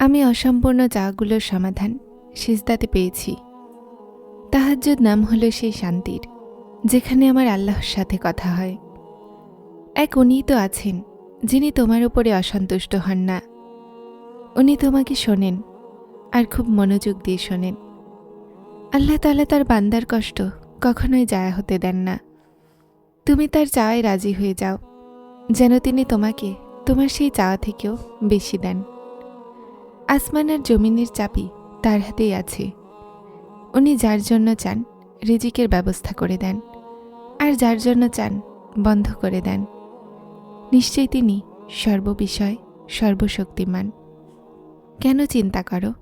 আমি অসম্পূর্ণ চাওয়াগুলোর সমাধান সিজদাতে পেয়েছি। তাহাজ্জুদ নাম হলো সেই শান্তির, যেখানে আমার আল্লাহর সাথে কথা হয়। এক উনিই তো আছেন, যিনি তোমার উপরে অসন্তুষ্ট হন না। উনি তোমাকে শোনেন আর খুব মনোযোগ দিয়ে শোনেন। আল্লাহ তালা তার বান্দার কষ্ট কখনোই জায়া হতে দেন না। তুমি তার চাওয়ায় রাজি হয়ে যাও, যেন তিনি তোমাকে তোমার সেই চাওয়া থেকেও বেশি দেন। আসমান আর জমিনের চাবি তার হাতেই আছে। উনি যার জন্য চান, রিজিকের ব্যবস্থা করে দেন। আর যার জন্য চান, বন্ধ করে দেন। নিশ্চয়ই তিনি সর্ববিষয়, সর্বশক্তিমান। কেন চিন্তা করো?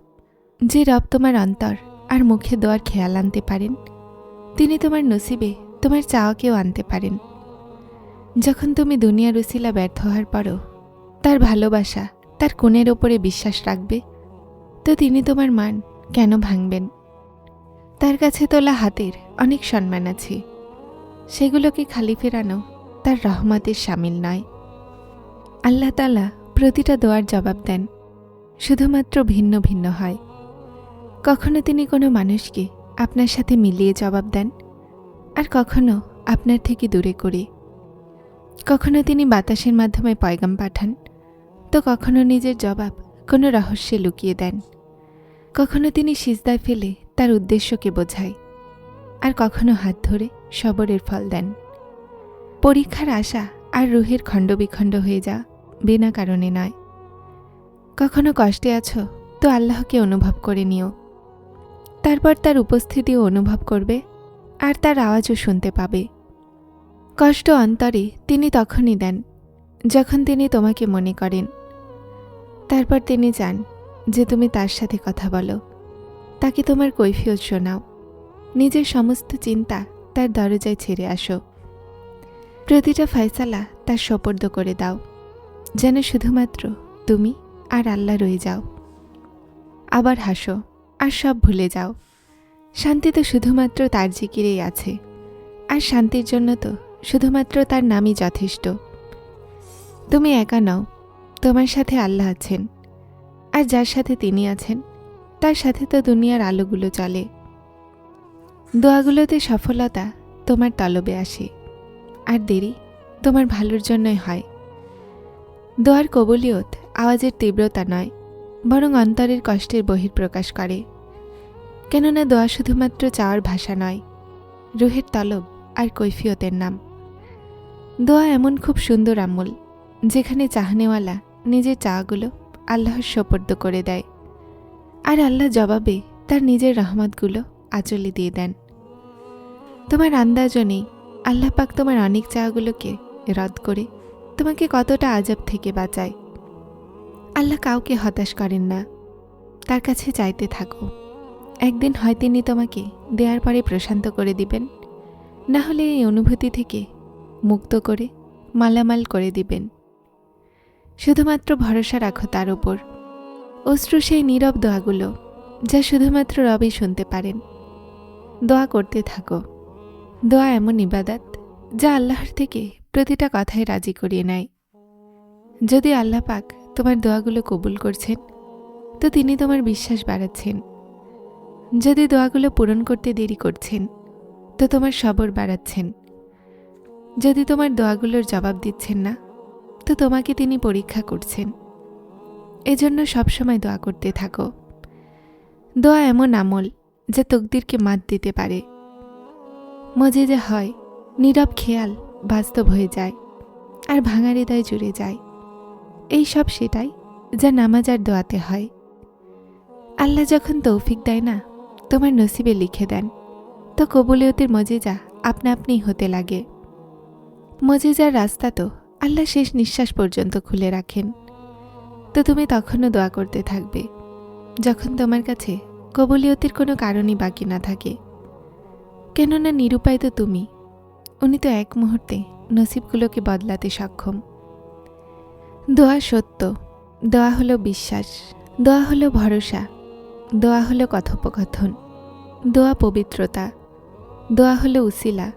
যে রব তোমার অন্তর আর মুখে দোয়ার খেয়াল আনতে পারেন, তিনি তোমার নসিবে তোমার চাওয়াকেও আনতে পারেন। যখন তুমি দুনিয়ার উসিলা ব্যর্থ হওয়ার পরও তার ভালোবাসা তার কোণের ওপরে বিশ্বাস রাখবে? তো তিনি তোমার মান কেন ভাঙবেন? তার কাছে তোলা হাতের অনেক সম্মান আছে। সেগুলোকে খালি ফেরানো তার রহমতের সামিল নয়। আল্লাহ তালা প্রতিটা দোয়ার জবাব দেন, শুধুমাত্র ভিন্ন ভিন্ন হয়। কখনো তিনি কোনো মানুষকে আপনার সাথে মিলিয়ে জবাব দেন, আর কখনো আপনার থেকে দূরে করে। কখনো তিনি বাতাসের মাধ্যমে পয়গাম পাঠান তো কখনো নিজের জবাব কোনো রহস্যে লুকিয়ে দেন। কখনো তিনি সিজদায় ফেলে তার উদ্দেশ্যকে বোঝায়। আর কখনো হাত ধরে সবরের ফল দেন। পরীক্ষার আশা আর রুহের খণ্ডবিখণ্ড হয়ে যা বিনা কারণে নয়। কখনো কষ্টে আছো তো আল্লাহকে অনুভব করে নিও। তারপর তার উপস্থিতিও অনুভব করবে আর তার আওয়াজও শুনতে পাবে। কষ্ট অন্তরে তিনি তখনই দেন, যখন তিনি তোমাকে মনে করেন। তারপর তিনি চান যে তুমি তার সাথে কথা বলো। তাকে তোমার কৈফিয়ত শোনাও। নিজের সমস্ত চিন্তা তার দরজায় ছেড়ে আসো। প্রতিটা ফয়সালা তার সোপর্দ করে দাও, যেন শুধুমাত্র তুমি আর আল্লাহ রয়ে যাও। আবার হাসো, আর সব ভুলে যাও। শান্তি তো শুধুমাত্র তার জিকিরেই আছে, আর শান্তির জন্য তো শুধুমাত্র তার নামই যথেষ্ট। তুমি একা নও তোমার সাথে আল্লাহ আছেন। আর যার সাথে তিনি আছেন, তার সাথে তো দুনিয়ার আলোগুলো চলে। দোয়াগুলোতে সফলতা তোমার তলবে আসে। আর দেরি তোমার ভালোর জন্যই হয়। দোয়ার কবলিয়ত আওয়াজের তীব্রতা নয়, বরং অন্তরের কষ্টের বহির্প্রকাশ করে। কেননা দোয়া শুধুমাত্র চাওয়ার ভাষা নয়, রুহের তলব আর কৈফিয়তের নাম। দোয়া এমন খুব সুন্দর আমল, যেখানে চাহনেওয়ালা নিজের চাগুলো আল্লাহর সোপর্দ করে দেয়। আর আল্লাহ জবাবে তার নিজের রহমতগুলো আচলে দিয়ে দেন। তোমার আন্দাজও নেই। আল্লাহ পাক তোমার অনেক চাগুলোকে রদ করে তোমাকে কতটা আজব থেকে বাঁচায়। আল্লাহ কাউকে হতাশ করেন না। তার কাছে চাইতে থাকো। একদিন হয় তিনি তোমাকে দেওয়ার পরে প্রশান্ত করে দিবেন। না হলে এই অনুভূতি থেকে মুক্ত করে মালামাল করে দিবেন। শুধুমাত্র ভরসা রাখো তার ওপর অশ্রু সেই নীরব দোয়াগুলো, যা শুধুমাত্র রবই শুনতে পারেন। দোয়া করতে থাকো। দোয়া এমন ইবাদাত, যা আল্লাহর থেকে প্রতিটা কথায় রাজি করিয়ে নেয়। যদি আল্লাহ পাক তোমার দোয়াগুলো কবুল করছেন, তো তিনি তোমার বিশ্বাস বাড়াচ্ছেন। যদি দোয়াগুলো পূরণ করতে দেরি করছেন, তো তোমার সবর বাড়াচ্ছেন। যদি তোমার দোয়াগুলোর জবাব দিচ্ছেন না তো তোমাকে তিনি পরীক্ষা করছেন, এজন্য সবসময় দোয়া করতে থাকো। দোয়া এমন আমল যা তকদিরকে মাত দিতে পারে। মজে যে হয়, নীরব খেয়াল বাস্তব হয়ে যায় আর ভাঙা হৃদয় জুড়ে যায়। এই সব সেটাই যা নামাজ আর দোয়াতে হয়। আল্লাহ যখন তৌফিক দেয় না, তোমার নসিবে লিখে দেন। তো কবুলিয়তের মজেজা আপনা আপনি হতে লাগে। মজেজার রাস্তা তো আল্লাহ শেষ নিঃশ্বাস পর্যন্ত খুলে রাখেন। তো তুমি তখনও দোয়া করতে থাকবে, যখন তোমার কাছে কবুলিয়তের কোনো কারণই বাকি না থাকে। কেননা নিরুপায় তো তুমি, উনি তো এক মুহূর্তে নসিবগুলোকে বদলাতে সক্ষম। দোয়া সত্য, দোয়া হলো বিশ্বাস, দোয়া হলো ভরসা, দোয়া হলো কথোপকথন, দোয়া পবিত্রতা, দোয়া হলো উসিলা,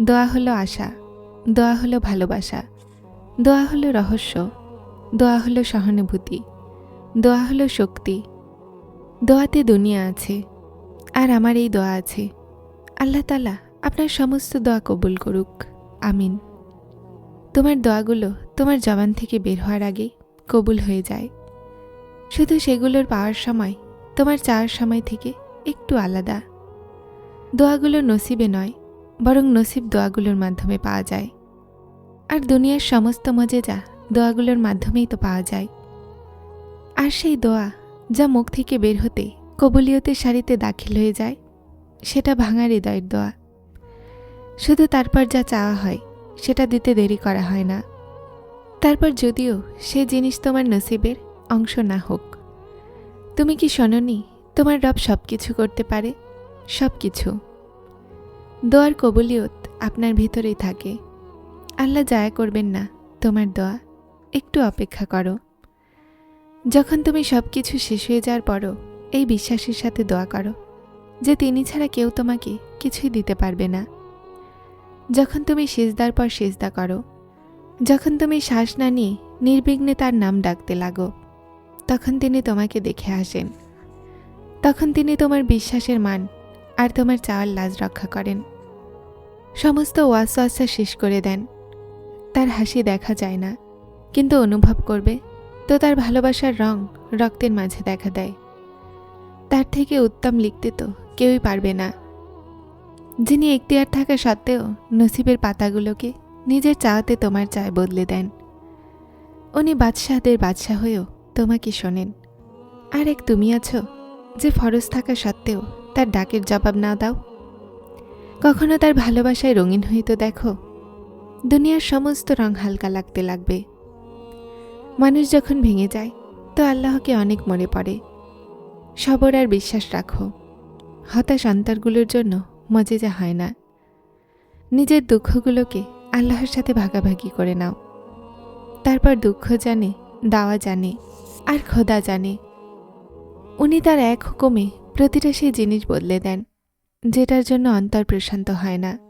দোয়া হলো আশা, দোয়া হলো ভালোবাসা। দোয়া হলো রহস্য, দোয়া হলো সহানুভূতি, দোয়া হলো শক্তি। দোয়াতে দুনিয়া আছে, আর আমার এই দোয়া আছে। আল্লাহ তালা আপনার সমস্ত দোয়া কবুল করুক, আমিন। তোমার দোয়াগুলো তোমার জবান থেকে বের হওয়ার আগে কবুল হয়ে যায়। শুধু সেগুলোর পাওয়ার সময়, তোমার চাওয়ার সময় থেকে একটু আলাদা। দোয়াগুলো নসিবে নয়, বরং নসিব দোয়াগুলোর মাধ্যমে পাওয়া যায়। আর দুনিয়ার সমস্ত মজেজা দোয়াগুলোর মাধ্যমেই তো পাওয়া যায়। আর সেই দোয়া যা মুখ থেকে বের হতে কবুলিয়তের সারিতে দাখিল হয়ে যায়, সেটা ভাঙা হৃদয়ের দোয়া। শুধু তারপর যা চাওয়া হয়, সেটা দিতে দেরি করা হয় না। তারপর যদিও সে জিনিস তোমার নসিবের অংশ না হোক, তুমি কি শোনি তোমার রব সব কিছু করতে পারে? সব কিছু দোয়ার কবুলিয়ত আপনার ভিতরেই থাকে। আল্লাহ জায়া করবেন না, তোমার দোয়া। একটু অপেক্ষা করো। যখন তুমি সব কিছু শেষ হয়ে যাওয়ার পরও এই বিশ্বাসের সাথে দোয়া করো, যে তিনি ছাড়া কেউ তোমাকে কিছুই দিতে পারবে না। যখন তুমি সেজদার পর সেজদা করো, যখন তুমি শ্বাস না নিয়ে নির্বিঘ্নে তার নাম ডাকতে লাগো, তখন তিনি তোমাকে দেখে আসেন। তখন তিনি তোমার বিশ্বাসের মান আর তোমার চাওয়ার লাজ রক্ষা করেন। সমস্ত ওয়াসওয়াসা শেষ করে দেন। তার হাসি দেখা যায় না, কিন্তু অনুভব করবে তো তার ভালোবাসার রং রক্তের মাঝে দেখা দেয়। তার থেকে উত্তম লিখতে তো কেউই পারবে না। যিনি এখতিয়ার থাকা সত্ত্বেও নসিবের পাতাগুলোকে নিজের চাওয়াতে তোমার চায় বদলে দেন। উনি বাদশাহদের বাদশাহ হয়েও তোমাকে শোনেন। আর এক তুমি আছো যে ফরজ থাকা সত্ত্বেও তার ডাকের জবাব না দাও। কখনো তার ভালোবাসায় রঙিন হয়ে তো দেখো দুনিয়ার সমস্ত রং হালকা লাগতে লাগবে। মানুষ যখন ভেঙে যায়, তো আল্লাহকে অনেক মনে পড়ে। সবর আর বিশ্বাস রাখো। হতাশ অন্তরগুলোর জন্য মজেজা হয় না। নিজের দুঃখগুলোকে আল্লাহর সাথে ভাগাভাগি করে নাও। তারপর দুঃখ জানে, দাওয়া জানে, আর খোদা জানে। উনি তার এক হুকুমে প্রতিটা সেই জিনিস বদলে দেন, যেটার জন্য অন্তর প্রশান্ত হয় না।